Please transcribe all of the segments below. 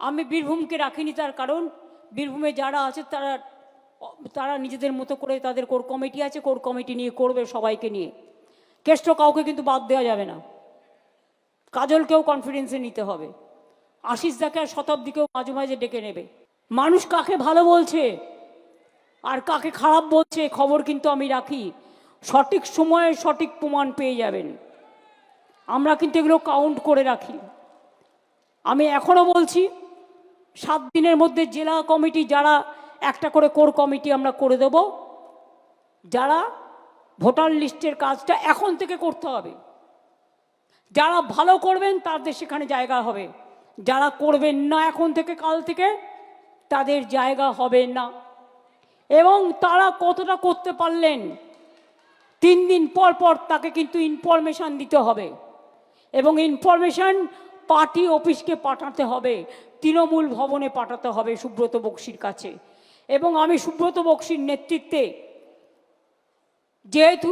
আমি বীরভূমকে রাখিনি তার কারণ। বীরভূমে যারা আছে তারা তারা নিজেদের মতো করে তাদের কোর কমিটি আছে, কোর কমিটি নিয়ে করবে সবাইকে নিয়ে। কেষ্ট কাউকে কিন্তু বাদ দেওয়া যাবে না। কাজলকেও কনফিডেন্সে নিতে হবে। আশিস দাকে আর শতাব্দীকেও মাঝে মাঝে ডেকে নেবে। মানুষ কাকে ভালো বলছে আর কাকে খারাপ বলছে খবর কিন্তু আমি রাখি। সঠিক সময়ে সঠিক প্রমাণ পেয়ে যাবেন। আমরা কিন্তু এগুলো কাউন্ট করে রাখি। আমি এখনও বলছি সাত দিনের মধ্যে জেলা কমিটি যারা, একটা করে কোর কমিটি আমরা করে দেব, যারা ভোটার লিস্টের কাজটা এখন থেকে করতে হবে। যারা ভালো করবেন, তাদের সেখানে জায়গা হবে। যারা করবেন না এখন থেকে, কাল থেকে, তাদের জায়গা হবে না। এবং তারা কতটা করতে পারলেন, তিন দিন পর পর তাকে কিন্তু ইনফরমেশান দিতে হবে। এবং ইনফরমেশান পার্টি অফিসকে পাঠাতে হবে, তৃণমূল ভবনে পাঠাতে হবে সুব্রত বক্সির কাছে। এবং আমি সুব্রত বক্সির নেতৃত্বে যেহেতু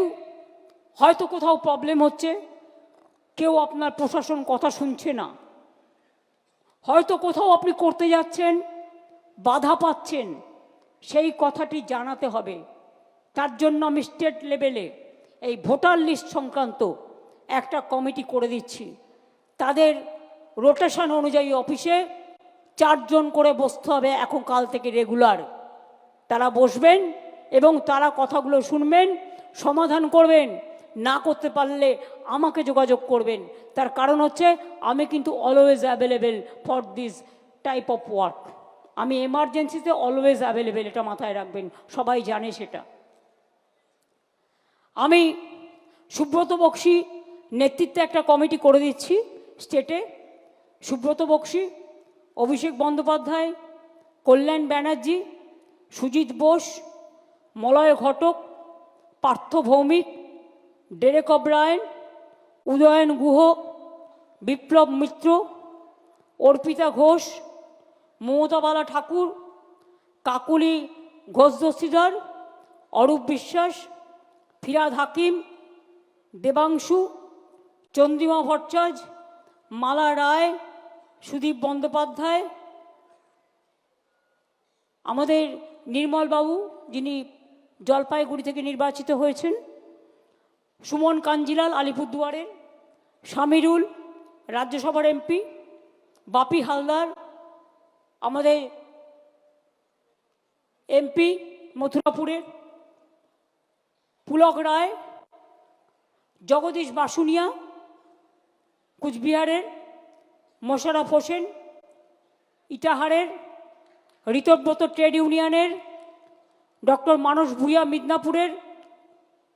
হয়তো কোথাও প্রবলেম হচ্ছে, কেউ আপনার প্রশাসন কথা শুনছে না। হয়তো কোথাও আপনি করতে যাচ্ছেন, বাধা পাচ্ছেন, সেই কথাটি জানাতে হবে। তার জন্য আমি স্টেট লেভেলে এই ভোটার লিস্ট সংক্রান্ত একটা কমিটি করে দিচ্ছি। তাদের রোটেশন অনুযায়ী অফিসে চারজন করে বসতে হবে এখন কাল থেকে রেগুলার তারা বসবেন এবং তারা কথাগুলো শুনবেন, সমাধান করবেন, না করতে পারলে আমাকে যোগাযোগ করবেন। তার কারণ হচ্ছে আমি কিন্তু always available for this type of work আমি এমার্জেন্সিতে অলওয়েজ অ্যাভেলেবেল এটা মাথায় রাখবেন, সবাই জানে সেটা। আমি সুব্রত বক্সি নেতৃত্বে একটা কমিটি করে দিচ্ছি স্টেটে সুব্রত বক্সি, অভিষেক বন্দ্যোপাধ্যায়, কল্যাণ ব্যানার্জি, সুজিত বোস, মলয় ঘটক, পার্থ ভৌমিক, ডেরেক অব্রায়ন, উদয়ন গুহ, বিপ্লব মিত্র, অর্পিতা ঘোষ মমতাবালা ঠাকুর, কাকুলি ঘোষ দস্তিদার অরূপ বিশ্বাস, ফিরাদ হাকিম, দেবাংশু, চন্দ্রিমা ভট্টাচার্য, মালা রায় সুদীপ বন্দ্যোপাধ্যায়, আমাদের নির্মলবাবু যিনি জলপাইগুড়ি থেকে নির্বাচিত হয়েছেন, সুমন কাঞ্জিলাল আলিপুরদুয়ারের সামিরুল, রাজ্যসভার এমপি, বাপি হালদার, আমাদের এমপি মথুরাপুরের পুলক রায়, জগদীশ বাসুনিয়া, কুচবিহারের মোশারফ হোসেন, ইটাহারের ঋতব্রত ট্রেড ইউনিয়নের, ডক্টর মানস ভূঁইয়া মিদনাপুরের,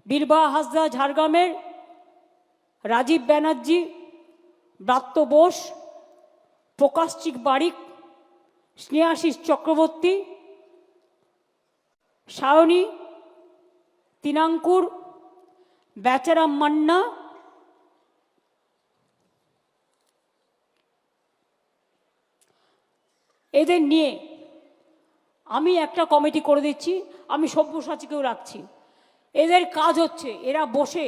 বীরবাহা হাসদা ঝাড়গ্রামের, রাজীব ব্যানার্জি, ব্রাত্য বোস প্রকাশচিক বারিক, স্নেহাশিস চক্রবর্তী, সায়নী তিনাঙ্কুর, বেচারাম মান্না এদের নিয়ে আমি একটা কমিটি করে দিচ্ছি, আমি সব্যসাচীকেও রাখছি। এদের কাজ হচ্ছে, এরা বসে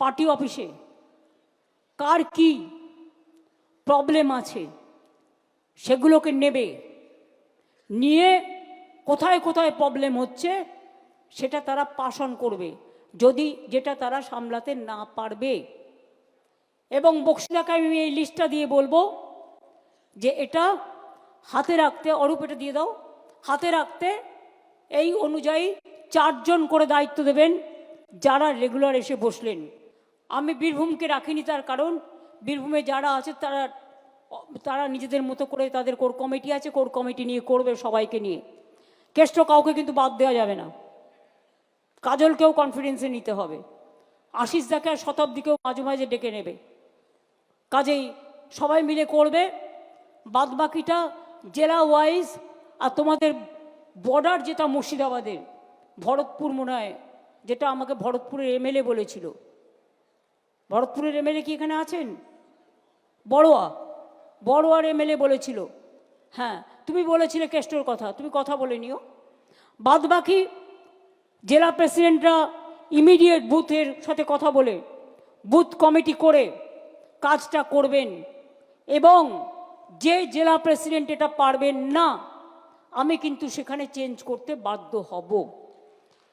পার্টি অফিসে কার কি প্রবলেম আছে সেগুলোকে নেবে, নিয়ে কোথায় কোথায় প্রবলেম হচ্ছে সেটা তারা পাশন করবে, যদি যেটা তারা সামলাতে না পারবে। এবং বক্সিদাকে আমি এই লিস্টটা দিয়ে বলব যে এটা হাতে রাখতে অরূপ দিয়ে দাও। হাতে রাখতে এই অনুযায়ী চারজন করে দায়িত্ব দেবেন যারা রেগুলার এসে বসলেন। আমি বীরভূমকে রাখিনি তার কারণ, বীরভূমে যারা আছে তারা তারা নিজেদের মতো করে তাদের কোর কমিটি আছে কোর কমিটি নিয়ে করবে সবাইকে নিয়ে। কেষ্ট কাউকে কিন্তু বাদ দেওয়া যাবে না। কাজলকেও কনফিডেন্সে নিতে হবে। আশিস দাকে আর শতাব্দীকেও মাঝে মাঝে ডেকে নেবে। কাজেই সবাই মিলে করবে। বাদ বাকিটা জেলা ওয়াইজ আর তোমাদের বর্ডার যেটা মুর্শিদাবাদের, ভরতপুর মনে হয়, যেটা আমাকে ভরতপুরের এমএলএ বলেছিল। ভরতপুরের এমএলএ কি এখানে আছেন? বড়োয়া। বড়োয়ার এমএলএ বলেছিল। হ্যাঁ তুমি বলেছিলে কেষ্টর কথা, তুমি কথা বলে নিও। বাদ বাকি জেলা প্রেসিডেন্টরা ইমিডিয়েট বুথের সাথে কথা বলে, বুথ কমিটি করে কাজটা করবেন এবং যে জেলা প্রেসিডেন্ট এটা পারবেন না, আমি কিন্তু সেখানে চেঞ্জ করতে বাধ্য হব।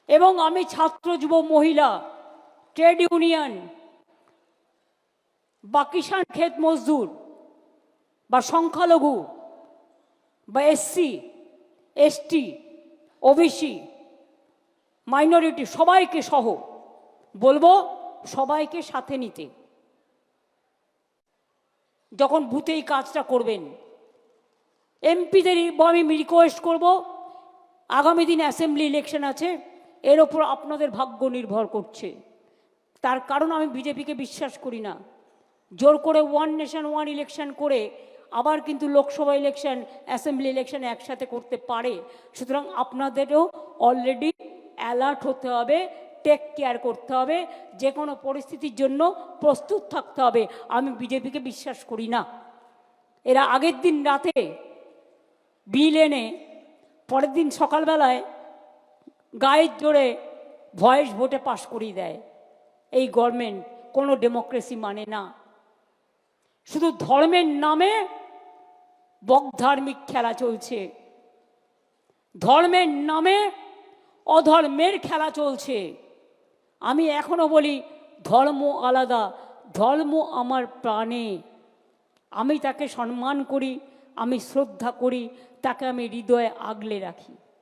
এবং আমি ছাত্র, যুব, মহিলা ট্রেড ইউনিয়ন বা কিষাণ ক্ষেত মজদুর বা সংখ্যালঘু বা এসসি এসটি ওবিসি মাইনরিটি সবাইকে সহ বলব সবাইকে সাথে নিতে। যখন বুথে এই কাজটা করবেন। এমপিদের আমি রিকোয়েস্ট করব। আগামী দিন অ্যাসেম্বলি ইলেকশন আছে, এর ওপর আপনাদের ভাগ্য নির্ভর করছে। তার কারণ আমি বিজেপিকে বিশ্বাস করি না। জোর করে ওয়ান নেশন ওয়ান ইলেকশন করে আবার কিন্তু লোকসভা ইলেকশন অ্যাসেম্বলি ইলেকশন একসাথে করতে পারে। সুতরাং আপনাদেরও অলরেডি অ্যালার্ট হতে হবে টেক কেয়ার করতে হবে, যে কোনো পরিস্থিতির জন্য প্রস্তুত থাকতে হবে। আমি বিজেপিকে বিশ্বাস করি না। এরা আগের দিন রাতে বিল এনে পরের দিন সকালবেলায় গায়ের জোরে ভয়েস ভোটে পাশ করিয়ে দেয়। এই গভর্নমেন্ট কোনো ডেমোক্রেসি মানে না। শুধু ধর্মের নামে বকধার্মিক খেলা চলছে। ধর্মের নামে অধর্মের খেলা চলছে। আমি এখনও বলি, ধর্ম আলাদা, ধর্ম আমার প্রাণে। আমি তাকে সম্মান করি, আমি শ্রদ্ধা করি, তাকে আমি হৃদয়ে আগলে রাখি।